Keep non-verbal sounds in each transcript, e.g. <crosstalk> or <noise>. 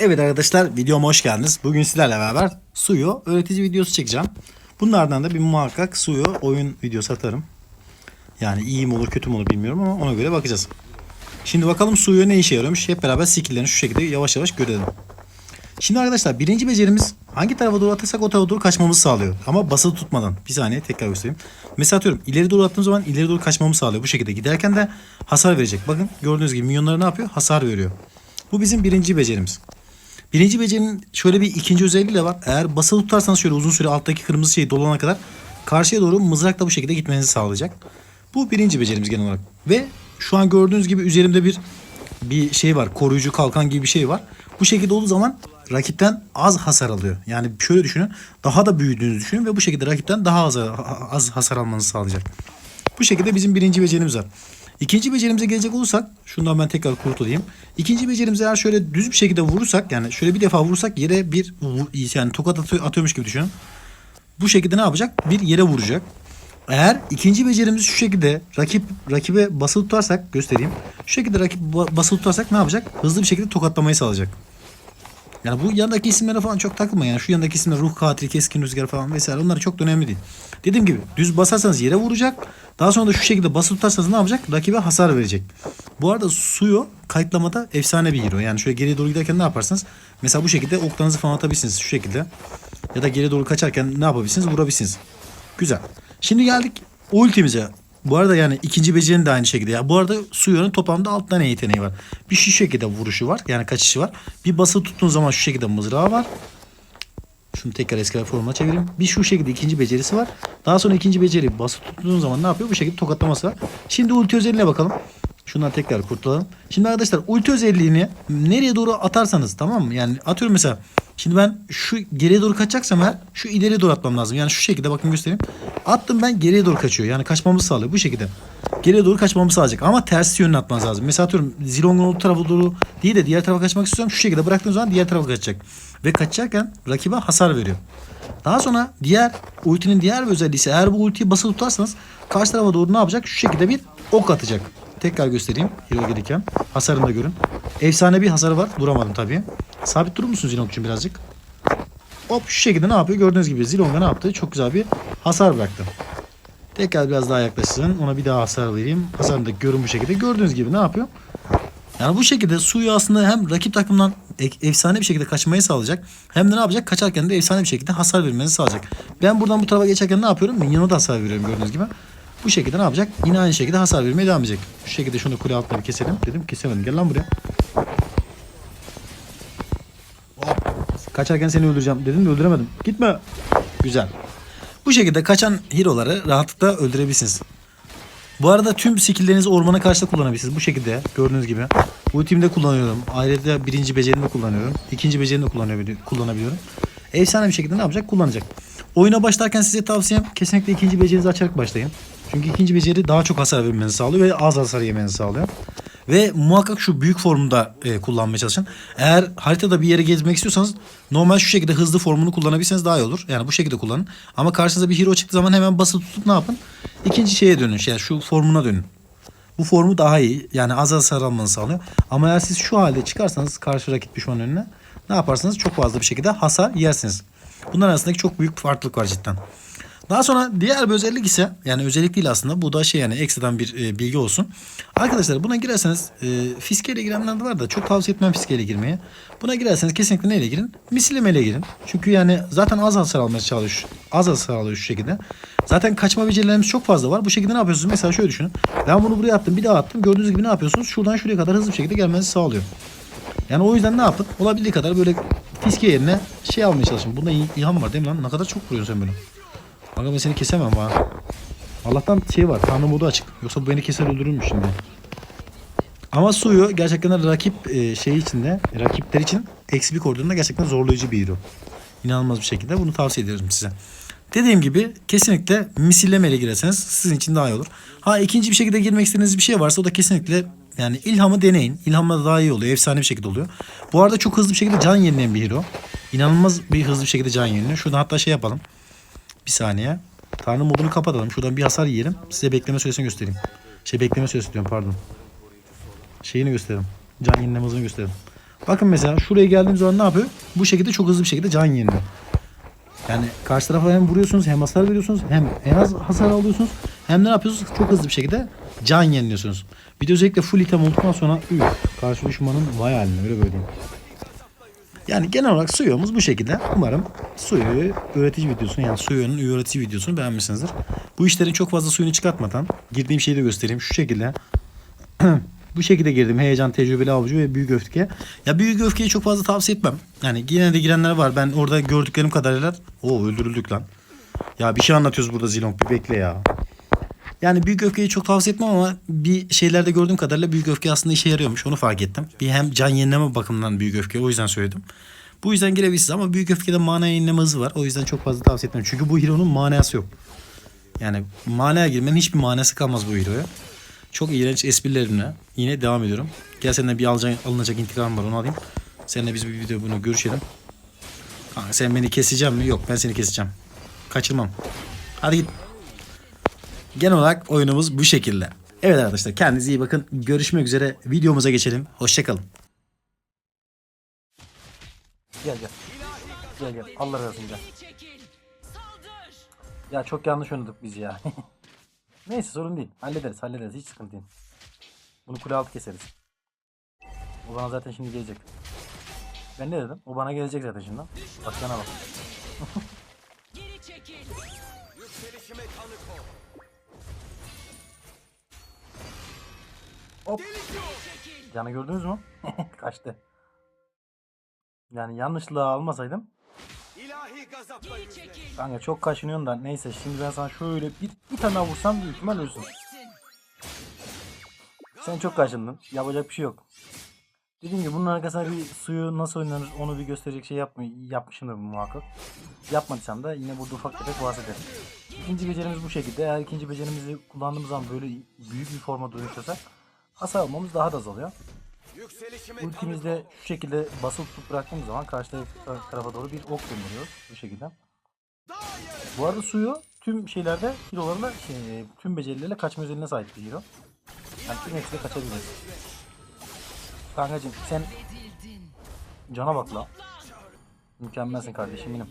Evet arkadaşlar videoma hoş geldiniz. Bugün sizlerle beraber Suyo öğretici videosu çekeceğim. Bunlardan da bir muhakkak Suyo oyun videosu atarım. Yani iyi mi olur kötü mü olur bilmiyorum ama ona göre bakacağız. Şimdi bakalım Suyo ne işe yarıyormuş. Hep beraber skilllerini şu şekilde yavaş yavaş görelim. Şimdi arkadaşlar birinci becerimiz hangi tarafa doğru atarsak o tarafa doğru kaçmamızı sağlıyor. Ama basılı tutmadan. Bir saniye tekrar göstereyim. Mesela atıyorum ileri doğru attığım zaman ileri doğru kaçmamı sağlıyor. Bu şekilde giderken de hasar verecek. Bakın gördüğünüz gibi minyonlara ne yapıyor? Hasar veriyor. Bu bizim birinci becerimiz. Birinci becerinin şöyle bir ikinci özelliği de var. Eğer basılı tutarsanız şöyle uzun süre alttaki kırmızı şey dolana kadar karşıya doğru mızrakla bu şekilde gitmenizi sağlayacak. Bu birinci becerimiz genel olarak. Ve şu an gördüğünüz gibi üzerimde bir bir şey var. Koruyucu kalkan gibi bir şey var. Bu şekilde olduğu zaman rakipten az hasar alıyor. Yani şöyle düşünün. Daha da büyüdüğünüzü düşünün ve bu şekilde rakipten daha az, az hasar almanızı sağlayacak. Bu şekilde bizim birinci becerimiz var. İkinci becerimize gelecek olursak şundan ben tekrar kurtulayım. İkinci becerimize eğer şöyle düz bir şekilde vurursak yani şöyle bir defa vurursak yere bir yani tokat atıyor, atıyormuş gibi düşünün. Bu şekilde ne yapacak? Bir yere vuracak. Eğer ikinci becerimizi şu şekilde rakip rakibe basılı tutarsak göstereyim. Şu şekilde rakip ba- basılı tutarsak ne yapacak? Hızlı bir şekilde tokatlamayı sağlayacak. Yani bu yanındaki isimlere falan çok takılma yani. Şu yanındaki isimler ruh katili, keskin rüzgar falan vesaire onlar çok da önemli değil. Dediğim gibi düz basarsanız yere vuracak. Daha sonra da şu şekilde basılı tutarsanız ne yapacak? Rakibe hasar verecek. Bu arada Suyo kayıtlamada efsane bir hero. Yani şöyle geriye doğru giderken ne yaparsınız? Mesela bu şekilde oklarınızı falan atabilirsiniz şu şekilde. Ya da geriye doğru kaçarken ne yapabilirsiniz? Vurabilirsiniz. Güzel. Şimdi geldik ultimize. Bu arada yani ikinci becerinin de aynı şekilde. Ya bu arada Suyo'nun toplamda 6 tane yeteneği var. Bir şu şekilde vuruşu var. Yani kaçışı var. Bir basılı tuttuğun zaman şu şekilde mızrağı var. Şunu tekrar eski formuna çevireyim. Bir şu şekilde ikinci becerisi var. Daha sonra ikinci beceri basılı tuttuğun zaman ne yapıyor? Bu şekilde tokatlaması var. Şimdi ulti özelliğine bakalım. Şundan tekrar kurtulalım. Şimdi arkadaşlar ulti özelliğini nereye doğru atarsanız tamam mı? Yani atıyorum mesela Şimdi ben şu geriye doğru kaçacaksam eğer şu ileriye doğru atmam lazım. Yani şu şekilde bakın göstereyim. Attım ben geriye doğru kaçıyor. Yani kaçmamızı sağlıyor bu şekilde. Geriye doğru kaçmamızı sağlayacak. Ama tersi yönüne atmanız lazım. Mesela atıyorum Zilong'un olduğu tarafa doğru değil de diğer tarafa kaçmak istiyorum. Şu şekilde bıraktığım zaman diğer tarafa kaçacak. Ve kaçarken rakibe hasar veriyor. Daha sonra diğer ultinin diğer bir özelliği ise eğer bu ultiyi basılı tutarsanız karşı tarafa doğru ne yapacak? Şu şekilde bir ok atacak. Tekrar göstereyim. Hero gelirken. Hasarını da görün. Efsane bir hasarı var. Duramadım tabii. Sabit durur musun Zilong'cum birazcık? Hop şu şekilde ne yapıyor? Gördüğünüz gibi Zilong'a ne yaptı? Çok güzel bir hasar bıraktı. Tekrar biraz daha yaklaşsın. Ona bir daha hasar vereyim. Hasarını da görün bu şekilde. Gördüğünüz gibi ne yapıyor? Yani bu şekilde suyu aslında hem rakip takımdan efsane bir şekilde kaçmayı sağlayacak. Hem de ne yapacak? Kaçarken de efsane bir şekilde hasar vermenizi sağlayacak. Ben buradan bu tarafa geçerken ne yapıyorum? Minyona da hasar veriyorum gördüğünüz gibi. Bu şekilde ne yapacak? Yine aynı şekilde hasar vermeye devam edecek. Şu şekilde şunu kule altına keselim. Dedim kesemedim. Gel lan buraya. Kaçarken seni öldüreceğim dedim de öldüremedim. Gitme. Güzel. Bu şekilde kaçan hero'ları rahatlıkla öldürebilirsiniz. Bu arada tüm skilllerinizi ormana karşı da kullanabilirsiniz. Bu şekilde gördüğünüz gibi. Ultimde kullanıyorum. Ayrıca birinci becerimde kullanıyorum. İkinci becerimde kullanabiliyorum. kullanabiliyorum. Efsane bir şekilde ne yapacak? Kullanacak. Oyuna başlarken size tavsiyem kesinlikle ikinci becerinizi açarak başlayın. Çünkü ikinci beceri daha çok hasar vermenizi sağlıyor ve az hasar yemenizi sağlıyor. Ve muhakkak şu büyük formunda e, kullanmaya çalışın. Eğer haritada bir yere gezmek istiyorsanız normal şu şekilde hızlı formunu kullanabilirseniz daha iyi olur. Yani bu şekilde kullanın. Ama karşınıza bir hero çıktığı zaman hemen basılı tutup ne yapın? İkinci şeye dönün. Yani şu formuna dönün. Bu formu daha iyi. Yani az hasar almanızı sağlıyor. Ama eğer siz şu halde çıkarsanız karşı rakip düşman önüne ne yaparsanız çok fazla bir şekilde hasar yersiniz. Bunların arasındaki çok büyük farklılık var cidden. Daha sonra diğer bir özellik ise yani özellik değil aslında bu da şey yani ekstradan bir e, bilgi olsun. Arkadaşlar buna girerseniz e, fiskeyle girenler de var da çok tavsiye etmem fiskeyle girmeyi. Buna girerseniz kesinlikle neyle girin? Misillemeyle girin. Çünkü yani zaten az hasar almaya çalışıyor. Az hasar alıyor şu şekilde. Zaten kaçma becerilerimiz çok fazla var. Bu şekilde ne yapıyorsunuz? Mesela şöyle düşünün. Ben bunu buraya attım bir daha attım. Gördüğünüz gibi ne yapıyorsunuz? Şuradan şuraya kadar hızlı bir şekilde gelmenizi sağlıyor. Yani o yüzden ne yapın? Olabildiği kadar böyle fiske yerine şey almaya çalışın. Bunda il- ilham var değil mi lan? Ne kadar çok vuruyorsun sen böyle. Kanka ben seni kesemem ha. Allah'tan şey var. Tanrı modu açık. Yoksa bu beni keser öldürürmüş şimdi. Ama Suyu gerçekten rakip e, şey içinde, rakipler için eksi bir koridorunda gerçekten zorlayıcı bir hero. İnanılmaz bir şekilde bunu tavsiye ediyorum size. Dediğim gibi kesinlikle misillemeli girerseniz sizin için daha iyi olur. Ha ikinci bir şekilde girmek istediğiniz bir şey varsa o da kesinlikle yani ilhamı deneyin. İlhamla daha iyi oluyor. Efsane bir şekilde oluyor. Bu arada çok hızlı bir şekilde can yenileyen bir hero. İnanılmaz bir hızlı bir şekilde can yeniliyor. Şuradan hatta şey yapalım. Bir saniye. Tanrı modunu kapatalım. Şuradan bir hasar yiyelim. Size bekleme süresini göstereyim. Şey bekleme süresi diyorum pardon. Şeyini göstereyim. Can yenileme hızını göstereyim. Bakın mesela şuraya geldiğim zaman ne yapıyor? Bu şekilde çok hızlı bir şekilde can yeniliyor. Yani karşı tarafa hem vuruyorsunuz hem hasar veriyorsunuz hem en az hasar alıyorsunuz hem de ne yapıyorsunuz? Çok hızlı bir şekilde can yeniliyorsunuz. Bir de özellikle full item olduktan sonra üf, karşı düşmanın vay haline öyle böyle diyeyim. Yani genel olarak Suyo'muz bu şekilde. Umarım Suyo'yu öğretici videosunu yani Suyo'nun öğretici videosunu beğenmişsinizdir. Bu işlerin çok fazla suyunu çıkartmadan girdiğim şeyi de göstereyim. Şu şekilde <clears throat> bu şekilde girdim. Heyecan, tecrübeli avcı ve büyük öfke. Ya büyük öfkeyi çok fazla tavsiye etmem. Yani yine de girenler var. Ben orada gördüklerim kadarıyla o öldürüldük lan. Ya bir şey anlatıyoruz burada Zilong bir bekle ya. Yani büyük öfkeyi çok tavsiye etmem ama bir şeylerde gördüğüm kadarıyla büyük öfke aslında işe yarıyormuş. Onu fark ettim. Bir hem can yenileme bakımından büyük öfke o yüzden söyledim. Bu yüzden girebilirsiniz ama büyük öfkede mana yenileme hızı var. O yüzden çok fazla tavsiye etmem. Çünkü bu hero'nun manası yok. Yani manaya girmenin hiçbir manası kalmaz bu hero'ya. Çok iğrenç esprilerimle yine devam ediyorum. Gel seninle bir alacak, alınacak intikam var onu alayım. Seninle biz bir video bunu görüşelim. Kanka sen beni keseceğim mi? Yok ben seni keseceğim. Kaçırmam. Hadi git. Genel olarak oyunumuz bu şekilde. Evet arkadaşlar kendinize iyi bakın. Görüşmek üzere. Videomuza geçelim. Hoşçakalın. Gel gel. Gel gel. Allah razı olsun gel. Ya çok yanlış oynadık biz ya. <laughs> Neyse sorun değil. Hallederiz hallederiz. Hiç sıkıntı değil. Bunu kule altı keseriz. O bana zaten şimdi gelecek. Ben ne dedim? O bana gelecek zaten şimdi. Bak yana bak. <laughs> Geri çekil. Hop. Canı gördünüz mü? <laughs> Kaçtı. Yani yanlışlığı almasaydım. Kanka çok kaşınıyorsun da neyse şimdi ben sana şöyle bir, bir tane vursam büyük ihtimal ölürsün. Sen çok kaşındın. Yapacak bir şey yok. Dediğim gibi bunun arkasına bir suyu nasıl oynanır onu bir gösterecek şey yapma, yapmışımdır muhakkak. Yapmadıysam da yine burada ufak tefek bahsederim. İkinci becerimiz bu şekilde. Eğer ikinci becerimizi kullandığımız zaman böyle büyük bir forma dönüşüyorsak hasar almamız daha da azalıyor. Ultimizde şu şekilde basılı tutup bıraktığımız zaman karşı taraf- tarafa doğru bir ok gönderiyoruz bu şekilde. Bu arada suyu tüm şeylerde hero'larla şey, tüm becerilerle kaçma özelliğine sahip bir hero. Yani tüm hepsiyle kaçabiliriz. Kankacım sen cana bak la. Mükemmelsin kardeşim benim.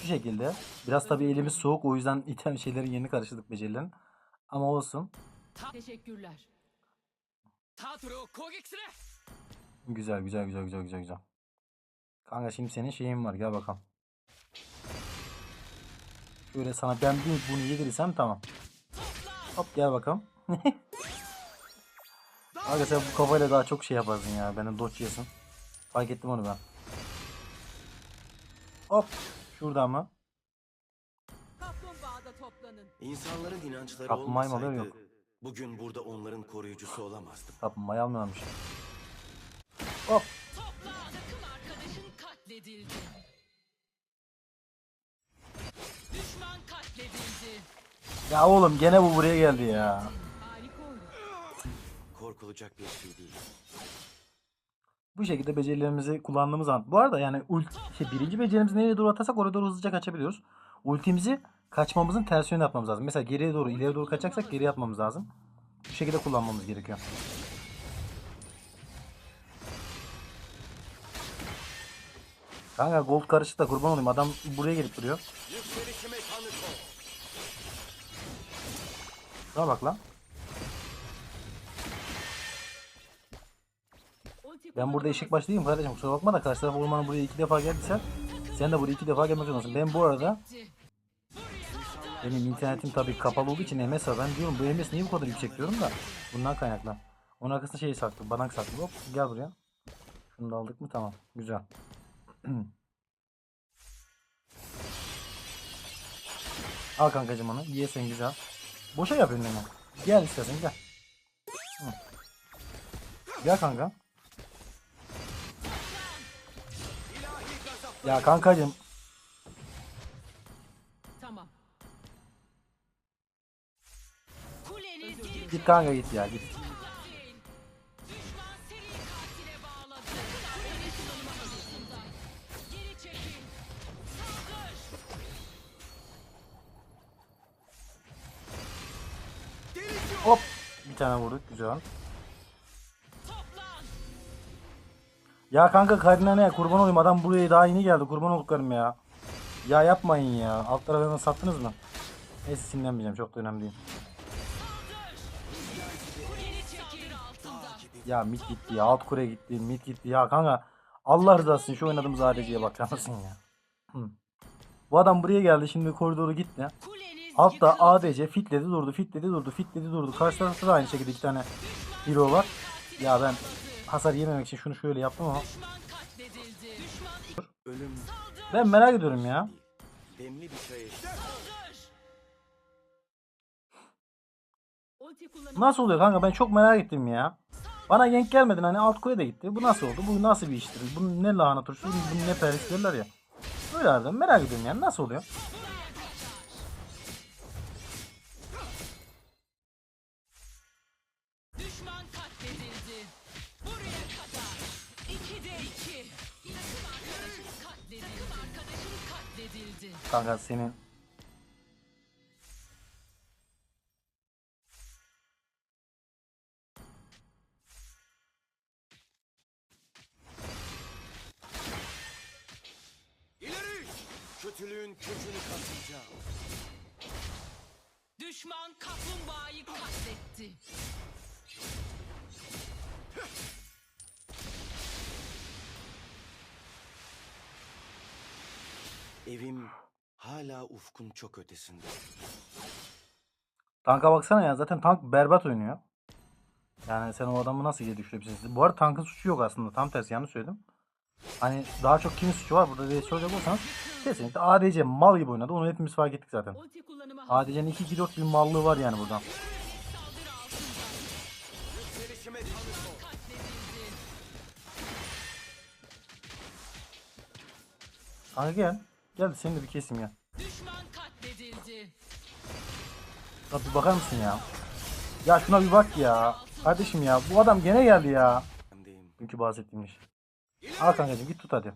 Şu şekilde. Biraz tabii elimiz soğuk o yüzden <laughs> item şeylerin yerini karıştırdık becerilerin. Ama olsun. Teşekkürler. Güzel güzel güzel güzel güzel güzel. Kanka şimdi senin şeyin var gel bakalım. Şöyle sana ben bir bunu yedirirsem tamam. Hop gel bakalım. <laughs> Kanka sen bu kafayla daha çok şey yaparsın ya. Beni dodge yesin. Fark ettim onu ben. Hop. Şuradan mı? İnsanların inançları Kaplumbağayı mı alıyor, olmasaydı yok. Bugün burada onların koruyucusu olamazdım. Kaplumbağayı almıyormuş. Hop. Toplan. Takım arkadaşın katledildi. Düşman katledildi. Ya oğlum gene bu buraya geldi ya. Harika. Korkulacak bir şey değil. Bu şekilde becerilerimizi kullandığımız an. Bu arada yani ult, şey, birinci becerimizi nereye doğru atarsak oraya doğru hızlıca kaçabiliyoruz. Ultimizi kaçmamızın ters yönüne atmamız lazım. Mesela geriye doğru ileri doğru kaçacaksak geriye atmamız lazım. Bu şekilde kullanmamız gerekiyor. Kanka gold karışık da kurban olayım. Adam buraya gelip duruyor. Şuna bak lan. Ben burada eşek başlayayım kardeşim kusura bakma da karşı taraf ormanı buraya iki defa geldiysen sen de buraya iki defa gelmek zorundasın. Ben bu arada. Benim internetim tabii kapalı olduğu için MS var. Ben diyorum bu MS niye bu kadar yüksek diyorum da bundan kaynaklı. Onun arkasında şeyi saklı, banak saklı. Hop gel buraya. Şunu da aldık mı tamam. Güzel. <clears throat> Al kankacım onu. Yiyesin güzel. Boşa yapıyorsun beni. Gel istersen gel. Gel kanka. Ya kankacım git kanka git ya git. Hop bir tane vurduk güzel. Ya kanka Karina ne kurban olayım adam buraya daha yeni geldi kurban olduklarım ya. Ya yapmayın ya. Alt tarafı sattınız mı? Neyse sinirlenmeyeceğim çok da önemli değil. Ya mid gitti ya alt kure gitti mid gitti ya kanka. Allah rızası için şu oynadığımız ADC'ye bakar mısın ya? Hı. Bu adam buraya geldi şimdi koridoru gitti. Altta. ADC fitledi durdu fitledi durdu fitledi durdu. Karşı tarafta da aynı şekilde iki tane hero var. Ya ben hasar yememek için şunu şöyle yaptım ama. Ben merak ediyorum ya. Nasıl oluyor kanka ben çok merak ettim ya. Bana yenk gelmedin hani alt kule de gitti. Bu nasıl oldu? Bu nasıl bir iştir? Bu ne lahana turşusu? Bu ne peris derler ya. Öyle harbiden merak ediyorum yani nasıl oluyor? Düşman katledildi. Katletti. Evim hala ufkun çok ötesinde. tanka baksana ya zaten tank berbat oynuyor. Yani sen o adamı nasıl yere düşürebilirsin? Bu arada tankın suçu yok aslında. Tam tersi yanlış söyledim. Hani daha çok kimin suçu var burada diye soracak olsanız kesinlikle ADC mal gibi oynadı. Onu hepimiz fark ettik zaten. ADC'nin 2-2-4 bir mallığı var yani buradan. Kanka gel. Gel de seni de bir keseyim ya. Düşman katledildi. Ya bir bakar mısın ya? Ya şuna bir bak ya. Kardeşim ya bu adam gene geldi ya. Demdeyim. Dünkü bahsettiğim iş. Al kankacığım git tut hadi.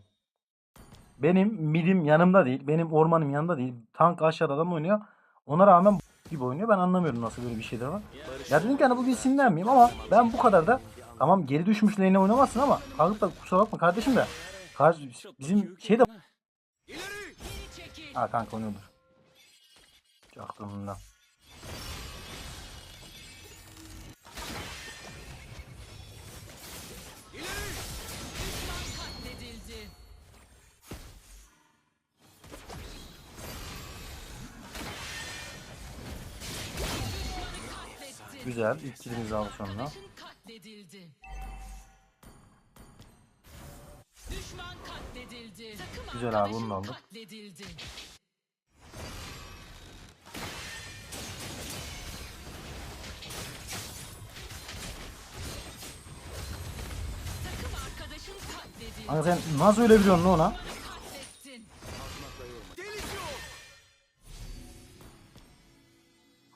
Benim midim yanımda değil. Benim ormanım yanında değil. Tank aşağıda adam oynuyor. Ona rağmen gibi oynuyor. Ben anlamıyorum nasıl böyle bir şeyler var. Ya dedim ki hani bugün sinirlenmeyeyim ama ben bu kadar da tamam geri düşmüş lane'e oynamazsın ama kalkıp da kusura bakma kardeşim de. Karşı, bizim şey de Geri çekil. Ha kanka oynuyordur. Hiç aklımda. Düşman katledildi. Güzel. İlk kilimizi aldı katledildi. Güzel abi, bunu aldık. Kanka sen nasıl ölebiliyorsun lan ona?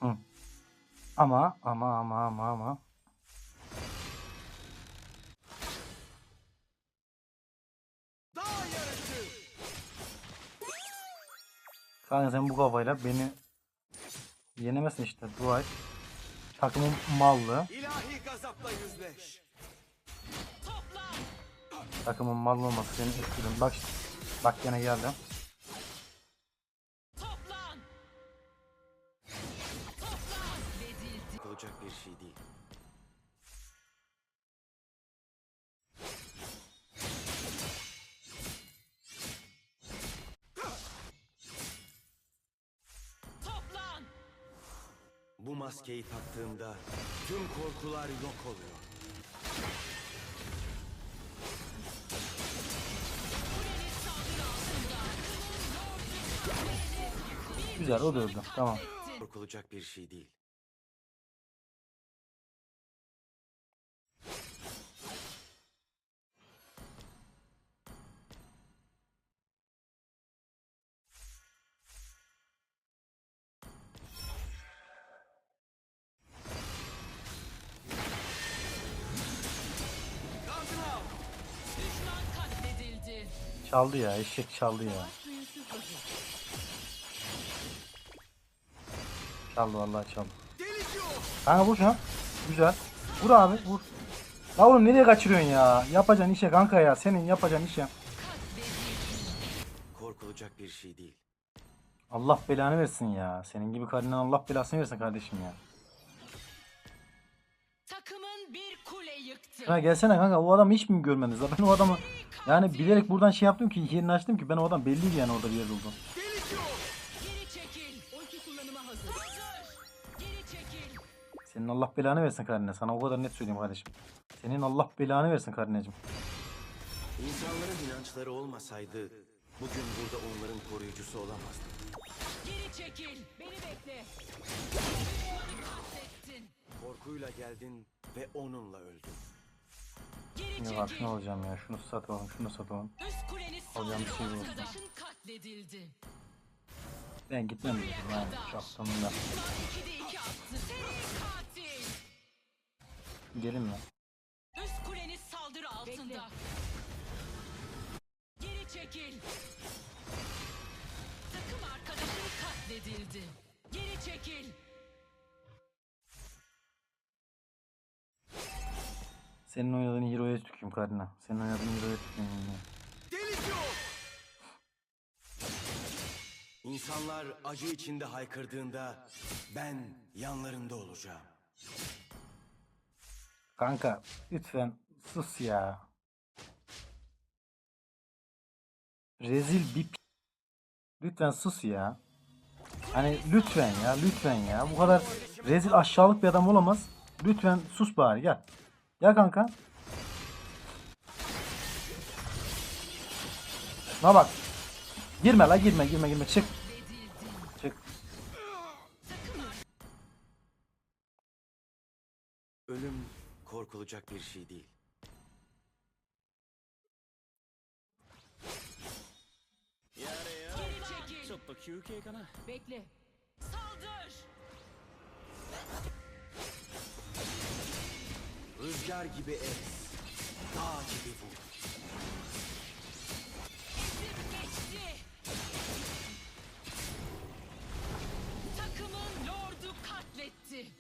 Hı. Ama ama ama ama ama. Kanka sen bu kafayla beni yenemezsin işte. Dua et. Takımın mallı. İlahi gazapla yüzleş. Toplan. Takımın mallı olması senin etkilin. Bak işte. Bak gene geldi. Toplan. Toplan. Vedildi. Olacak bir şey değil. Maskeyi taktığımda tüm korkular yok oluyor. Güzel o da öldü. Tamam. Korkulacak bir şey değil. Çaldı ya. Eşek çaldı ya. Çaldı vallahi çaldı. Kanka vur şuna. Güzel. Vur abi vur. La oğlum nereye kaçırıyorsun ya? Yapacağın işe kanka ya. Senin yapacağın işe. Korkulacak bir şey değil. Allah belanı versin ya. Senin gibi karından Allah belasını versin kardeşim ya. Takımın bir Şuna gelsene kanka o adamı hiç mi görmediniz la? <laughs> Ben o adamı yani bilerek buradan şey yaptım ki yerini açtım ki ben o adam belliydi yani orada bir yerde olduğu. Geri çekil. Ulti kullanıma hazır. Hazır. Geri çekil. Senin Allah belanı versin kardeşine. Sana o kadar net söyleyeyim kardeşim. Senin Allah belanı versin kardeşim. İnsanların inançları olmasaydı bugün burada onların koruyucusu olamazdım. Geri çekil. Beni bekle. Korkuyla geldin ve onunla öldün. Şimdi çekil. karşına olacağım ya. Şunu satalım, şunu satalım. Üst kuleniz Alacağım bir şey yok. arkadaşın katledildi. Ben gitmem dedim yani şahtamında. Düşman 2'de 2 attı. Seri katil. Gelin mi? Üst kuleniz saldırı altında. Geri çekil. Takım arkadaşın katledildi. Geri çekil. Senin oynadığın hero'ya tükeyim kardeşine. Senin oynadığın hero'ya yani. İnsanlar acı içinde haykırdığında ben yanlarında olacağım. Kanka lütfen sus ya. Rezil bir Lütfen sus ya. Hani lütfen ya lütfen ya. Bu kadar rezil aşağılık bir adam olamaz. Lütfen sus bari gel. Gel kanka. Şuna bak. Girme la girme girme girme çık. Çık. Ölüm korkulacak bir şey değil. Bekle. Saldır. Rüzgar gibi es, dağ gibi vur. Ezip geçti. Takımın lordu katletti.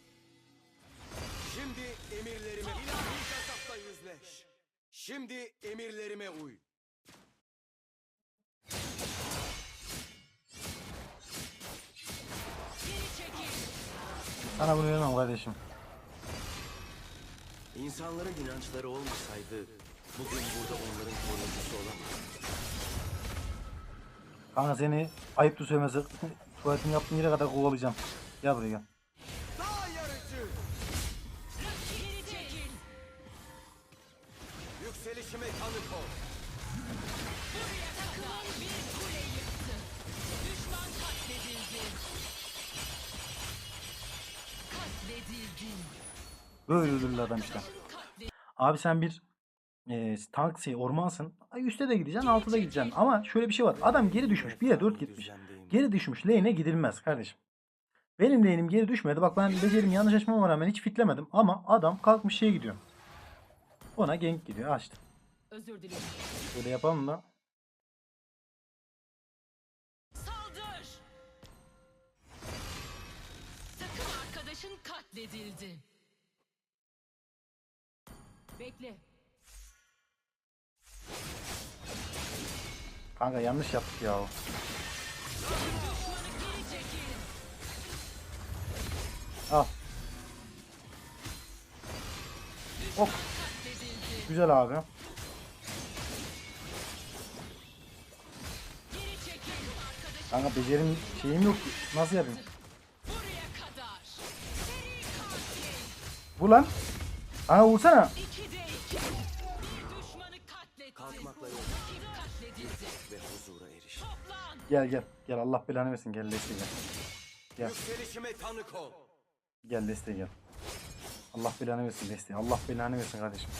Şimdi emirlerime ilahi gazapla yüzleş. Şimdi emirlerime uy. Geri çekil. Sana bunu vermem kardeşim. İnsanların inançları olmasaydı bugün burada onların koruyucusu olamazdım. Kanka seni ayıptı söylemesi <laughs> tuvaletini yaptığın yere kadar kovalayacağım. Gel buraya gel. Yükselişime tanık ol. Buraya takımın bir kule yıktı. Düşman katledildi. Katledildi. Böyle öldürürler adam işte. Abi sen bir e, tank şey ormansın. Ay üstte de gideceksin altta da gideceksin. Ama şöyle bir şey var. Adam geri düşmüş. 1'e 4 gitmiş. Geri düşmüş. Lane'e gidilmez kardeşim. Benim lane'im geri düşmedi. Bak ben becerim yanlış açmama rağmen hiç fitlemedim. Ama adam kalkmış şeye gidiyor. Ona gank gidiyor. Açtı. Özür dilerim. Böyle yapalım da. Saldır. Takım arkadaşın katledildi. Bekle. Kanka yanlış yaptık ya. Al. Ok. Güzel abi. Kanka becerim şeyim yok. ki. Nasıl yapayım? Bu lan. Kanka vursana. Kalkmakla yok. Ve huzura eriş. Gel gel. Gel Allah belanı versin. Gel Leslie gel. Gel. Tanık ol. Gel Leslie gel. Allah belanı versin Leslie. Allah belanı versin kardeşim.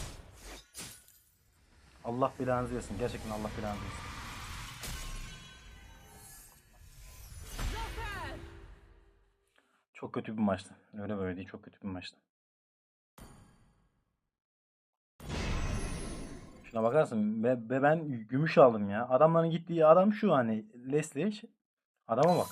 Allah belanızı versin. Gerçekten Allah belanızı versin. Çok kötü bir maçtı. Öyle böyle değil. Çok kötü bir maçtı. Şuna bakarsın. Ve, ve ben gümüş aldım ya. Adamların gittiği adam şu hani Leslie. Adama bak.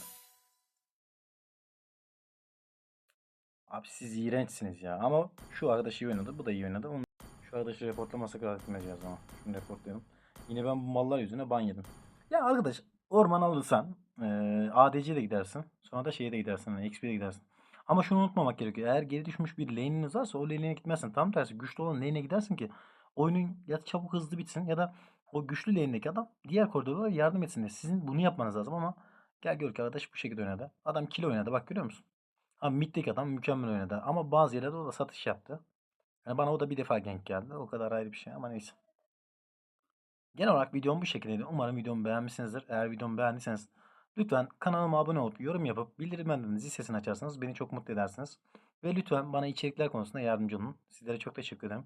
Abi siz iğrençsiniz ya. Ama şu arkadaş iyi oynadı. Bu da iyi oynadı. Onu Şu arkadaşı reportlamasak rahat etmeyeceğiz ama. Şunu reportlayalım. Yine ben bu mallar yüzüne ban yedim. Ya arkadaş orman alırsan eee ADC'ye de gidersin. Sonra da şeye de gidersin. hani XP'ye de gidersin. Ama şunu unutmamak gerekiyor. Eğer geri düşmüş bir lane'iniz varsa o lane'e gitmezsin. Tam tersi güçlü olan lane'e gidersin ki oyunun ya çabuk hızlı bitsin ya da o güçlü lane'deki adam diğer koridorlara yardım etsin diye. Sizin bunu yapmanız lazım ama gel gör ki arkadaş bu şekilde oynadı. Adam kill oynadı bak görüyor musun? Ama middeki adam mükemmel oynadı. Ama bazı yerlerde o da satış yaptı. Yani bana o da bir defa gank geldi. O kadar ayrı bir şey ama neyse. Genel olarak videom bu şekildeydi. Umarım videomu beğenmişsinizdir. Eğer videomu beğendiyseniz lütfen kanalıma abone olup yorum yapıp bildirimlerden zil sesini açarsanız beni çok mutlu edersiniz. Ve lütfen bana içerikler konusunda yardımcı olun. Sizlere çok teşekkür ederim.